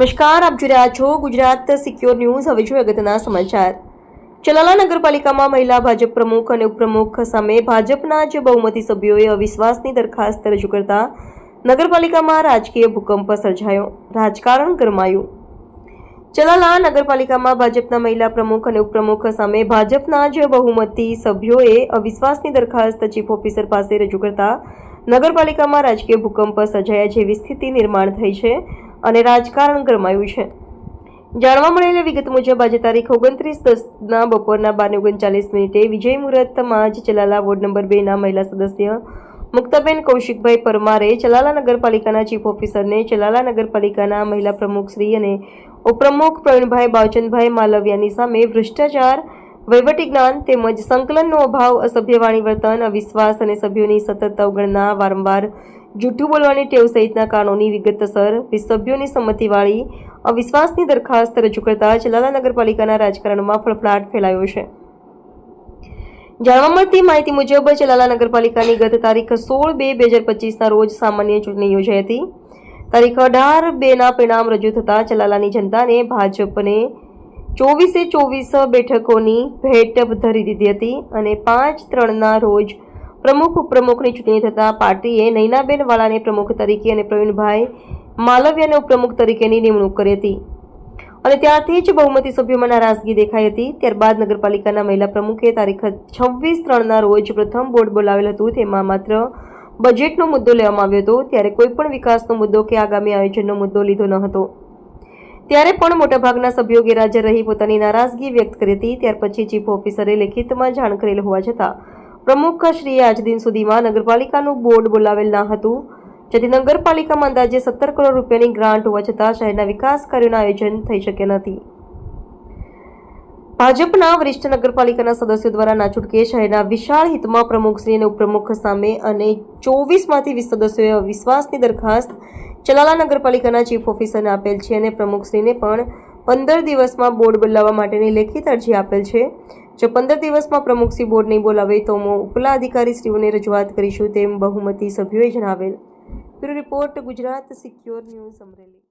નમસ્કાર, આપ જોઈ રહ્યા છો ગુજરાત સિક્યોર ન્યૂઝ. હવે જોઈએ અગત્યના સમાચાર. ચલાલા નગરપાલિકામાં મહિલા ભાજપ પ્રમુખ અને ઉપપ્રમુખ સામે ભાજપના જ બહુમતી સભ્યોએ અવિશ્વાસની દરખાસ્ત રજૂ કરતા નગરપાલિકામાં રાજકીય ભૂકંપ સર્જાયો. રાજકારણ ગરમાયું. ચલાલા નગરપાલિકામાં ભાજપના મહિલા પ્રમુખ અને ઉપપ્રમુખ સામે ભાજપના જ બહુમતી સભ્યોએ અવિશ્વાસની દરખાસ્ત ચીફ ઓફિસર પાસે રજૂ કરતા નગરપાલિકામાં રાજકીય ભૂકંપ સજાયા જેવી સ્થિતિ નિર્માણ થઈ છે અને રાજકારણ ગરમાયું છે. જાણવા મળેલી વિગત મુજબ, આજે તારીખ ઓગણત્રીસ દસના બપોરના બાર ઓગણચાલીસ મિનિટે વિજય મુહૂર્તમાં જ ચલાલા વોર્ડ નંબર બેના મહિલા સદસ્ય મુક્તાબેન કૌશિકભાઈ પરમારે ચલાલા નગરપાલિકાના ચીફ ઓફિસરને ચલાલા નગરપાલિકાના મહિલા પ્રમુખ શ્રી અને ઉપપ્રમુખ પ્રવીણભાઈ બાવચંદભાઈ માલવિયાની સામે ભ્રષ્ટાચાર વહીવટી જ્ઞાન તેમજ સંકલનનો અભાવ, અસભ્યવાણી વર્તન, અવિશ્વાસ અને સભ્યોની સતત અવગણના, વારંવાર જૂઠું બોલવાની ટેવ સહિતના કાનૂની વિગતસર સભ્યોની સંમતિવાળી, અવિશ્વાસની દરખાસ્ત રજૂ કરતા ચલાલા નગરપાલિકાના રાજકારણમાં ફળફળાટ ફેલાયો છે. જાણવા મળતી માહિતી મુજબ જલાલા નગરપાલિકાની ગત તારીખ સોળ બે બે હજાર પચીસના રોજ સામાન્ય ચૂંટણી યોજાઈ હતી. તારીખ અઢાર બેના પરિણામ રજૂ થતાં ચલાલાની જનતાને ભાજપને ચોવીસે ચોવીસ બેઠકોની ભેટ ધરી દીધી હતી અને પાંચ ત્રણના રોજ પ્રમુખ ઉપપ્રમુખની ચૂંટણી થતાં પાર્ટીએ નૈનાબેન વાળાને પ્રમુખ તરીકે અને પ્રવીણભાઈ માલવ્યાને ઉપપ્રમુખ તરીકેની નિમણૂક કરી હતી. અને ત્યારથી જ બહુમતી સભ્યોમાં નારાજગી દેખાઈ હતી. ત્યારબાદ નગરપાલિકાના મહિલા પ્રમુખે તારીખ છવ્વીસ ત્રણના રોજ પ્રથમ બોર્ડ બોલાવેલ હતું. તેમાં માત્ર બજેટનો મુદ્દો લેવામાં આવ્યો હતો. ત્યારે કોઈપણ વિકાસનો મુદ્દો કે આગામી આયોજનનો મુદ્દો લીધો ન હતો. ત્યારે પણ મોટાભાગના સભ્યો ગેરહાજર રહી પોતાની નારાજગી વ્યક્ત કરી હતી. ત્યાર પછી ચીફ ઓફિસરે લેખિતમાં જાણ કરેલ હોવા છતાં પ્રમુખશ્રીએ આજ દિન સુધીમાં નગરપાલિકાનું બોર્ડ બોલાવેલ ન હતું. જેથી નગરપાલિકામાં અંદાજે સત્તર કરોડ રૂપિયાની ગ્રાન્ટ હોવા છતાં શહેરના વિકાસ કાર્યોના આયોજન થઈ શક્યા નથી. ભાજપના વરિષ્ઠ નગરપાલિકાના સદસ્યો દ્વારા ના છૂટકે શહેરના વિશાળ હિતમાં પ્રમુખશ્રી અને ઉપપ્રમુખ સામે અને ચોવીસમાંથી વીસ સદસ્યોએ વિશ્વાસની દરખાસ્ત ચલાલા નગરપાલિકાના ચીફ ઓફિસરને આપેલ છે અને પ્રમુખશ્રીને પણ પંદર દિવસમાં બોર્ડ બોલાવવા માટેની લેખિત અરજી આપેલ છે. જો પંદર દિવસમાં પ્રમુખશ્રી બોર્ડ નહીં બોલાવે તો હું ઉપલા અધિકારીશ્રીઓને રજૂઆત કરીશું તેમ બહુમતી સભ્યોએ જણાવેલ. Bureau report Gujarat secure news Amreli.